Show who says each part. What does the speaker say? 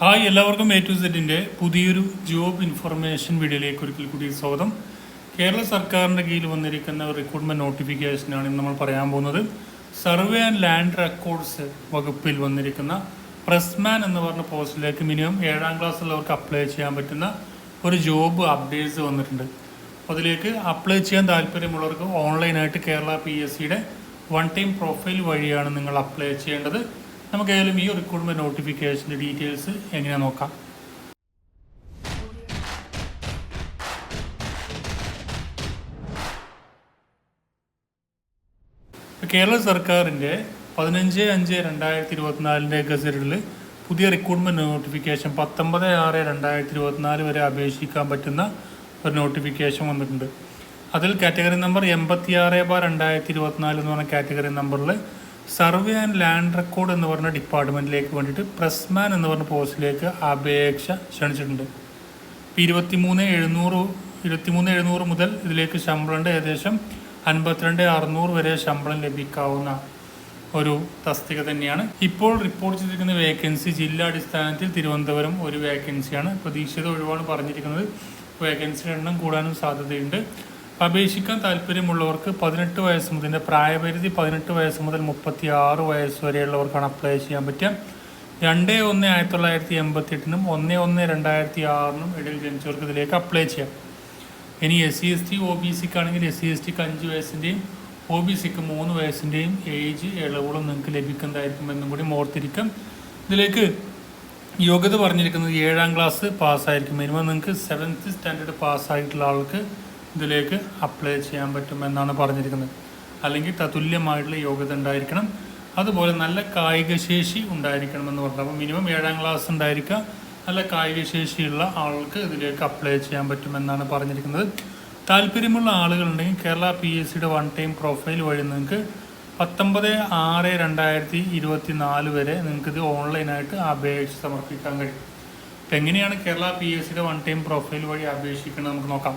Speaker 1: Hi എല്ലാവർക്കും A to സെറ്റിന്റെ പുതിയൊരു ജോബ് ഇൻഫർമേഷൻ വീഡിയോയിലേക്ക് ഒരിക്കൽ കൂടി സ്വാഗതം. കേരള സർക്കാരിന്റെ കീഴിൽ വന്നിരിക്കുന്ന റിക്രൂട്ട്മെന്റ് നോട്ടിഫിക്കേഷനാണ് ഇന്ന് നമ്മൾ പറയാൻ പോകുന്നത്. സർവേ ആൻഡ് ലാൻഡ് റെക്കോർഡ്സ് വകുപ്പിൽ വന്നിരിക്കുന്ന പ്രസ്മാൻ എന്ന് പറഞ്ഞ പോസ്റ്റിലേക്ക് മിനിമം ഏഴാം ക്ലാസ്സുള്ളവർക്ക് അപ്ലൈ ചെയ്യാൻ പറ്റുന്ന ഒരു ജോബ് അപ്ഡേറ്റ്സ് വന്നിട്ടുണ്ട്. അതിലേക്ക് അപ്ലൈ ചെയ്യാൻ താല്പര്യമുള്ളവർക്ക് ഓൺലൈനായിട്ട് കേരള പി എസ് സിയുടെ വൺ ടൈം പ്രൊഫൈൽ വഴിയാണ് നിങ്ങൾ അപ്ലൈ ചെയ്യേണ്ടത്. നമുക്ക് ഏതായാലും ഈ റിക്രൂട്ട്മെന്റ് നോട്ടിഫിക്കേഷന്റെ ഡീറ്റെയിൽസ് എങ്ങനെ നോക്കാം. കേരള സർക്കാരിന്റെ പതിനഞ്ച് അഞ്ച് രണ്ടായിരത്തി ഇരുപത്തിനാലിന്റെ ഗസറ്റിൽ പുതിയ റിക്രൂട്ട്മെന്റ് നോട്ടിഫിക്കേഷൻ പത്തൊമ്പത് ആറ് രണ്ടായിരത്തി ഇരുപത്തിനാല് വരെ അപേക്ഷിക്കാൻ പറ്റുന്ന ഒരു നോട്ടിഫിക്കേഷൻ വന്നിട്ടുണ്ട്. അതിൽ കാറ്റഗറി നമ്പർ എൺപത്തി ആറ് ബാർ രണ്ടായിരത്തി ഇരുപത്തിനാല് എന്ന് പറഞ്ഞ കാറ്റഗറി നമ്പറിൽ സർവേ ആൻഡ് ലാൻഡ് റെക്കോർഡ് എന്ന് പറഞ്ഞ ഡിപ്പാർട്ട്മെന്റിലേക്ക് വേണ്ടിയിട്ട് പ്രസ്മാൻ എന്ന് പറഞ്ഞ പോസ്റ്റിലേക്ക് അപേക്ഷ ക്ഷണിച്ചിട്ടുണ്ട്. ഇപ്പം ഇരുപത്തിമൂന്ന് എഴുന്നൂറ് ഇരുപത്തി മൂന്ന് എഴുന്നൂറ് മുതൽ ഇതിലേക്ക് ശമ്പളമുണ്ട് ഏകദേശം അൻപത്തിരണ്ട് അറുന്നൂറ് വരെ ശമ്പളം ലഭിക്കാവുന്ന ഒരു തസ്തിക തന്നെയാണ്. ഇപ്പോൾ റിപ്പോർട്ട് ചെയ്തിരിക്കുന്ന വേക്കൻസി ജില്ലാടിസ്ഥാനത്തിൽ തിരുവനന്തപുരം ഒരു വേക്കൻസിയാണ്. പ്രതീക്ഷിത ഒഴിവാണ് പറഞ്ഞിരിക്കുന്നത്. വേക്കൻസിയുടെ എണ്ണം കൂടാനും സാധ്യതയുണ്ട്. അപേക്ഷിക്കാൻ താല്പര്യമുള്ളവർക്ക് പതിനെട്ട് വയസ്സ് മുതൽ പ്രായപരിധി പതിനെട്ട് വയസ്സ് മുതൽ മുപ്പത്തി ആറ് വയസ്സ് വരെയുള്ളവർക്കാണ് അപ്ലൈ ചെയ്യാൻ പറ്റുക. രണ്ട് ഒന്ന് ആയിരത്തി തൊള്ളായിരത്തി എൺപത്തി എട്ടിനും ഒന്ന് ഒന്ന് രണ്ടായിരത്തി ആറിനും ഇടയിൽ ജനിച്ചവർക്ക് ഇതിലേക്ക് അപ്ലൈ ചെയ്യാം. ഇനി S C S T O B സിക്ക് ആണെങ്കിൽ എസ് സി എസ് ടിക്ക് അഞ്ച് വയസ്സിന്റെയും ഒ ബി സിക്ക് മൂന്ന് വയസ്സിന്റെയും ഏജ് ഇളവുകളും നിങ്ങൾക്ക് ലഭിക്കുന്നതായിരിക്കും എന്നും കൂടി ഓർത്തിരിക്കും. ഇതിലേക്ക് യോഗ്യത പറഞ്ഞിരിക്കുന്നത് ഏഴാം ക്ലാസ് പാസ്സായിരിക്കും മിനിമം നിങ്ങൾക്ക് സെവൻത്ത് സ്റ്റാൻഡേർഡ് പാസ്സായിട്ടുള്ള ആൾക്ക് ഇതിലേക്ക് അപ്ലൈ ചെയ്യാൻ പറ്റുമെന്നാണ് പറഞ്ഞിരിക്കുന്നത്. അല്ലെങ്കിൽ തതുല്യമായിട്ടുള്ള യോഗ്യത ഉണ്ടായിരിക്കണം. അതുപോലെ നല്ല കായിക ശേഷി ഉണ്ടായിരിക്കണമെന്ന് പറഞ്ഞു. അപ്പോൾ മിനിമം ഏഴാം ക്ലാസ് ഉണ്ടായിരിക്കുക. നല്ല കായിക ശേഷിയുള്ള ആൾക്ക് ഇതിലേക്ക് അപ്ലൈ ചെയ്യാൻ പറ്റുമെന്നാണ് പറഞ്ഞിരിക്കുന്നത്. താല്പര്യമുള്ള ആളുകളുണ്ടെങ്കിൽ കേരള പി എസ് സിയുടെ വൺ ടൈം പ്രൊഫൈൽ വഴി നിങ്ങൾക്ക് പത്തൊമ്പത് ആറ് രണ്ടായിരത്തി ഇരുപത്തി നാല് വരെ നിങ്ങൾക്ക് ഇത് ഓൺലൈനായിട്ട് അപേക്ഷ സമർപ്പിക്കാൻ കഴിയും. എങ്ങനെയാണ് കേരള പി എസ് സിയുടെ വൺ ടൈം പ്രൊഫൈൽ വഴി അപേക്ഷിക്കുന്നത് നമുക്ക് നോക്കാം.